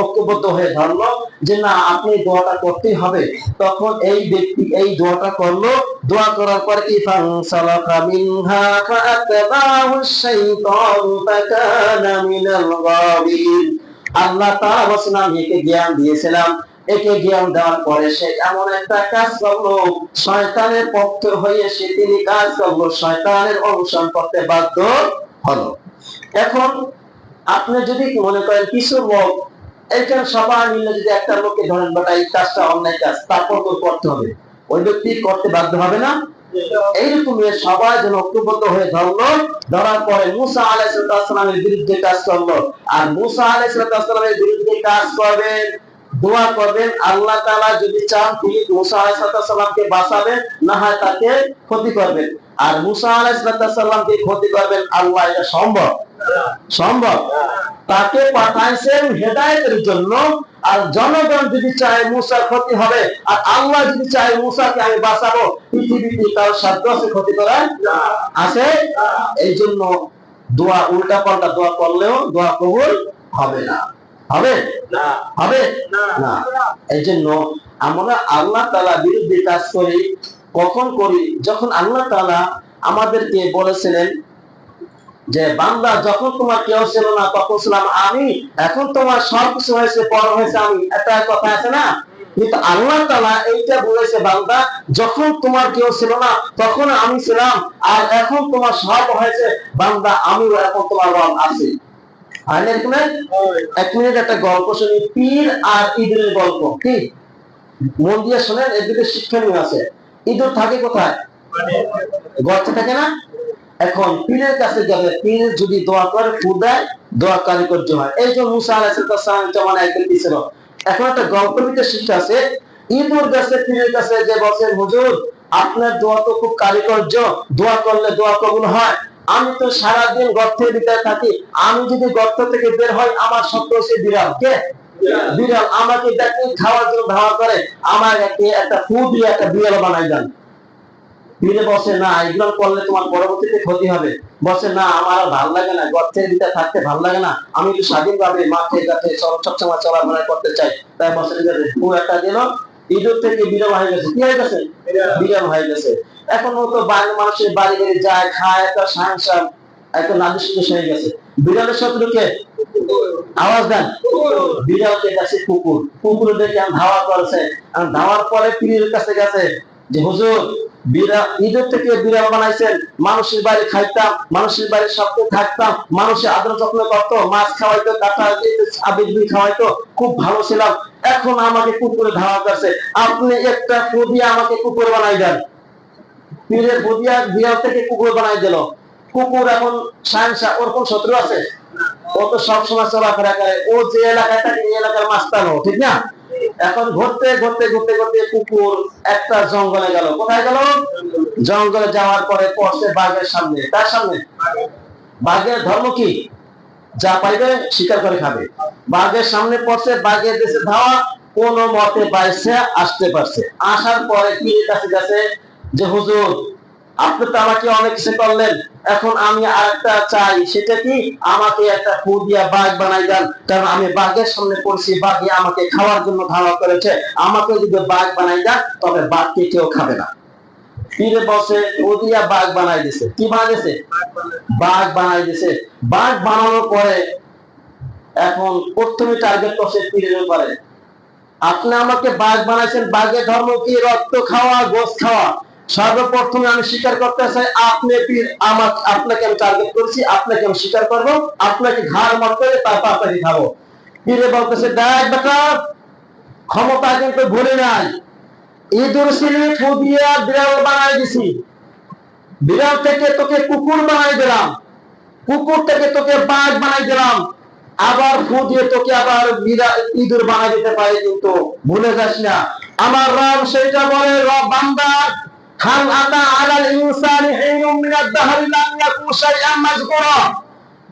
ঐক্যবদ্ধ হয়ে ধরলো যে না, আপনি দোয়াটা করতেই হবে। তখন এই ব্যক্তি এই দোয়াটা করল। দোয়া করার পরে কি ফানসালাকা মিনহা ফাআতবাহু শাইতানু ফাকানা মিনাল গাবিন আল্লাহ তাআলা একে জ্ঞান দিয়েছিলাম। একে জ্ঞান দেওয়ার পরে সে এমন একটা কাজ করল। শয়তানের পক্ষ হয়ে সে তিনি কাজ করল। শয়তানের অনুসরণ করতে বাধ্য হলো। এখন আপনি যদি মনে করেন কিছু লোক এইখানে সবাই মিলে যদি একটা লোককে ধরেন বাটা এই কাজটা অন্যায় কাজ, তারপর তো করতে হবে। ওই ব্যক্তি করতে বাধ্য হবে না। এইরকম সবাই যেন ঐক্যবদ্ধ হয়ে ধরলো। ধরার পরে মুসা আলাইসালামের বিরুদ্ধে কাজ করল। আর মুসা আলাইসালামের বিরুদ্ধে কাজ করবেন, দোয়া করবেন, আল্লাহ তালা যদি চান তিনি মুসা আলাইসালামকে বাঁচাবেন, না হয় তাকে ক্ষতি করবেন। আর মুসা আলাইসালামকে ক্ষতি করবেন আল্লাহ, এটা সম্ভব। সম্ভব। তাকে পাঠাইছেন হেদায়েতের জন্য আর জনগণ যদি চায় মুসার ক্ষতি হবে আর আল্লাহ যদি চায় মুসাকে আমি বাঁচাবো পৃথিবীতে তার সাধ্য আছে ক্ষতি করার? আছে? এই জন্য দোয়া উল্টা পাল্টা দোয়া করলেও দোয়া কবুল হবে না। হবে? হবে? না। এই জন্য আমরা আল্লাহ তালা বিরুদ্ধে কাজ করি কখন করি? যখন আল্লাহ তালা আমাদেরকে বলেছিলেন যে বান্দা যখন তোমার কেউ ছিল না, তখন ছিলাম আমি। এখন তোমার সব কিছু হয়েছে বড় হয়েছে আমি। একটা কথা আছে না? কিন্তু আল্লাহ তালা এইটা বলেছে, বান্দা, যখন তোমার কেউ ছিল না, তখন আমি ছিলাম, আর এখন তোমার সব হয়েছে। বান্দা, আমিও এখন তোমার রব আছি। আর মিনিট এক মিনিট একটা গল্প শুনি, পীর আর ইঁদুরের গল্প, কি? মন দিয়ে শোনেন, এর দিকে শিক্ষণীয় আছে। ইঁদুর থাকে কোথায়? গর্তে থাকে না? এখন পীরের কাছে যাবে, পীর যদি দোয়া করে ফু দেয়, দোয়া কারিকর্য হয়। এই যে মুসা আলাইসালাম যেমন একদিন ছিল এখন একটা গল্প ভিতরে শিক্ষা আছে। ইঁদুর কাছে পীরের কাছে যে বলছেন হুজুর, আপনার দোয়া তো খুব কারিকর্য দোয়া করলে দোয়া কবুল হয়। আমি তো সারাদিন গর্তের ভিতরে থাকি। আমি যদি গর্ত থেকে বের হই, আমার শত্রু সে বিড়াল। কে? বিড়াল। আমাকে দেখে খাওয়ার জন্য ধাওয়া করে। আমার একটা একটা ফু দিয়ে একটা বিড়াল বানাই দেন। ফিরে বসে না এগুলো করলে তোমার পরবর্তীতে ক্ষতি হবে। বসে না আমার আর ভালো লাগে না গর্তের ভিতরে থাকতে ভালো লাগে না। আমি একটু স্বাধীনভাবে মাঠে ঘাটে সব- সবসময় চলাফেরা করতে চাই। তাই বসে ফু একটা দিল। ইঁদুর থেকে বিড়াল হয়ে গেছে। কি হয়ে গেছে? বিড়াল হয়ে গেছে। এখন ও তো বাড়ির মানুষের বাড়ি বাড়ি যায় খায় একটা সংসার একটা নাদুস হয়ে গেছে। বিড়ালের শত্রুকে আওয়াজ দেন। বিড়ালকে কাছে কুকুর। কুকুর দেখে ধাওয়া করেছে। ধাওয়ার পরে পীরের কাছে গেছে। যে হুজুর বিড়াল ঈদের থেকে বিড়াল বানাইছেন, মানুষের বাড়ি খাইতাম, মানুষের বাড়ি সবকে থাকতাম মানুষের আদর যত্ন করতো, মাছ খাওয়াইতো, কাঁচা আবির খাওয়াইতো, খুব ভালো ছিলাম। এখন আমাকে কুকুরে ধাওয়া করছে। আপনি একটা ফুদিয়া আমাকে কুকুর বানাই দেন। পীরের ফুদিয়া বিড়াল থেকে কুকুর বানাই দিল। কুকুর এখন সায়নসা ওর কোন শত্রু আছে? ও তো সবসময় চলাফেরা করে। ও যে এলাকায় থাকে, এই এলাকার মাস্তানো ঠিক না? এখন ঘুরতে ঘুরতে ঘুরতে ঘুরতে কুকুর একটা জঙ্গলে গেল। কোথায় গেল? জঙ্গলে যাওয়ার পরে পড়ছে বাঘের সামনে। তার সামনে? বাঘের ধর্ম কি? যা পাইবে শিকার করে খাবে। বাঘের সামনে পড়ছে, বাঘের দেশে ধাওয়া, কোন মতে বাইসে আসতে পারছে। আসার পরে কি কাছে গেছে যে, হুজুর আপনি তো আমাকে অনেক কিছু করলেন। এখন আমি আরেকটা চাই, সেটা কি? আমাকে একটা ফু দিয়া বাঘ বানাই দেন। কারণ আমি বাঘের সামনে পড়ছি বাঘে আমাকে খাওয়ার জন্য ধাওয়া করেছে। আমাকে যদি বাঘ বানাই দেন, তবে বাঘকে কেউ খাবে না। পীরে বসে ও দিয়া বাঘ বানাই দিছে। কি বানাই দিছে? বাঘ বানাই দিছে। বাঘ বানানোর পরে এখন প্রথমে টার্গেট করছে পীরের উপরে। আপনি আমাকে বাঘ বানাইছেন, বাঘের ধর্ম কি? রক্ত খাওয়া গোস খাওয়া। সর্বপ্রথমে আমি স্বীকার করতে চাই, আপনি আমার আপনাকে আমি টার্গেট করেছি, আপনাকে আমি স্বীকার করব, আপনাকে ঘাড় মত করে তারপর আপনাকে খাব। পীরে বলতেছে? দেখ বেটা, ক্ষমতা কিন্তু ভুলে নাই। ইঁদুর সিলি ফুদিয়া বিড়াল বানাই দিছি। বিড়াল থেকে তোকে কুকুর বানাই দিলাম। কুকুর থেকে তোকে বাঘ বানাই দিলাম। আবার ফু দিয়ে তোকে আবার ইঁদুর বানাই দিতে পারে কিন্তু। ভুলে যাস না। আমার রব সেটা বলে রব বান্দা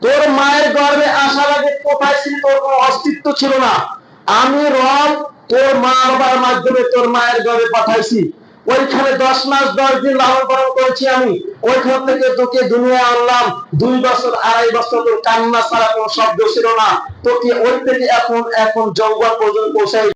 তোর মায়ের গর্ভে আসার আগে কোথায় ছিল? তোর অস্তিত্ব ছিল না। আমি রব তোর মাধ্যমে তোর মায়ের গর্ভে পাঠাইছি। ওইখানে দশ মাস, দশ দিন লালন পালন করেছি আমি। ওইখান থেকে তোকে দুনিয়া আনলাম। দুই বছর, আড়াই বছর তোর কান্না ছাড়া কোনো শব্দ ছিল না। তোকে ওই থেকে এখন এখন জঙ্গল পর্যন্ত পৌঁছাই